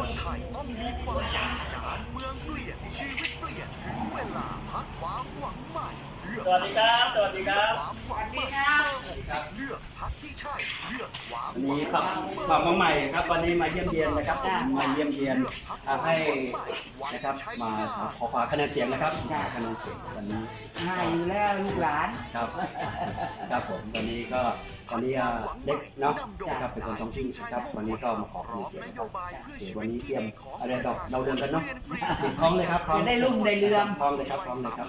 คนไทยต้องมีความหวังการเมืองเปลี่ยนชีวิตเปลี่ยนถึงเวลาพักความหวังใหม่เลือกสวัสดีครับ สวัสดีครับ ความหวังใหม่เลือกพักที่ใช่เลือกความวันหวันี้งครับฝากมาใหม่ครับ วันนี้มาเยี่ยมเยียนนะครับมาเยี่ยมเยียนอ่าให้นะครับมาขอฝากคะแนนเสียงนะครับขอคะแนนเสียงวันนี้ง่ายอยู่แล้วลูกหลานครับครับผมวันนี้ก็ วันนี้อ่าเด็กเนาะนะครับเป็นคนท้องถิ่นนะครับวันนี้ก็มาขอคะแนนเสียงนะครับโอเควันนี้เตรียมอะไรดอกเราเดินกันเนาะติดพร้อมเลยครับพร้อมจะได้รุ่งได้เรืองพร้อมเลยครับพร้อมเลยครับ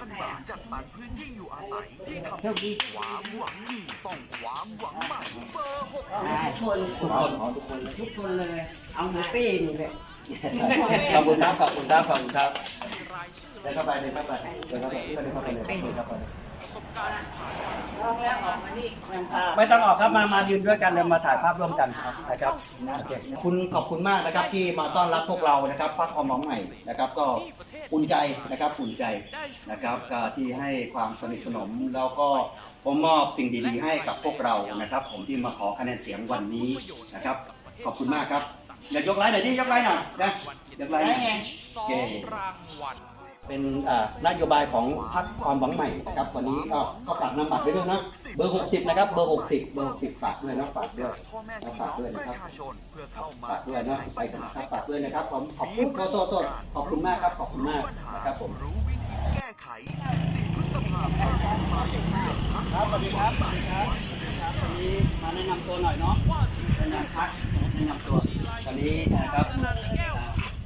จัดสรรพื้นที่อยู่อาศัยที่ทำโชคดีความหวังดีต้องความหวังใหม่เบอร์หกทุกคนทุกคนขอทุกคนเลยทุกคนเลย เอาหมูปี้นี่แหละขอบคุณครับขอบคุณครับขอบคุณครับเดินเข้าไปเดินเข้าไปเดินเข้าไปเดินเข้าไปเลยเดินเข้าไปลองแล้วออกมานี่ยังพา ไม่ต้องออกครับมามายืนด้วยกันเดี๋ยวมาถ่ายภาพร่วมกันนะครับโอเคคุณขอบคุณมากนะครับที่มาต้อนรับพวกเรานะครับพักความหวังใหม่นะครับ ก็อุ่นใจนะครับอุ่นใจนะครับก็ที่ให้ความสนิทสนมแล้วก็ผมมอบสิ่งดีๆให้กับพวกเรานะครับ ผมที่มาขอคะแนนเสียงวันนี้นะครับ ขอบคุณมากครับเดี๋ยวยกไลน์หน่อยดิยกไลน์หน่อยนะยกไลน์หน่อยโอเค เป็นอ่านโยบายของพรรคความหวังใหม่นะครับวันนี้ก็ก็ฝากนำบัตรไว้ด้วยนะเบอร์ 60 นะครับ เบอร์ 60 เบอร์ 60ฝากด้วยนะฝากด้วยพ่อแม่นะพี่ฝากน้องด้วยปนะระครับชาชนเพื่อเข้ามาฝากด้วยนะไปกันนะครับฝากด้วยนะครับผมขอบคุณโทษโทษโทษขอบคุณมากครับ ขอบคุณมากนะครับผมรู้วิธีแก้ไข10พฤษภาคมมาเลือกพักครับสวัสดีครับสวัสดีครับครับวันนี้มาแนะนำตัวหน่อยเนาะแนะนำพักแนะนำตัววันนี้นะครับ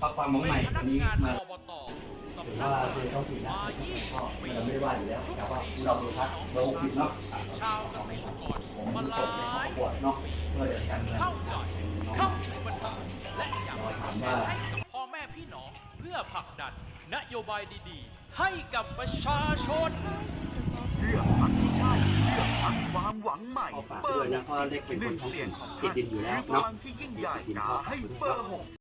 พรรคความหวังใหม่วันนี้มา ถือว่าเป็นท้องถิ่นนะก็เราไม่ได้ว่าอยู่แล้วแต่ว่าเราดูพักเบอร์หกสิบเนาะผมส่งในขอบวชเนาะเพื่อจะกันเมืองน้องเราถามว่าพ่อแม่พี่น้องเพื่อผลักดันนโยบายดีๆ ให้กับประชาชนเลือกพักที่ใช่เลือกพักความหวังใหม่ขอฝากด้วยนะเพราะเล็กเป็นคนท้องถิ่นติดดินอยู่แล้วพเนาะลังที่ยิ่งใหญ่กาให้เบอร์หก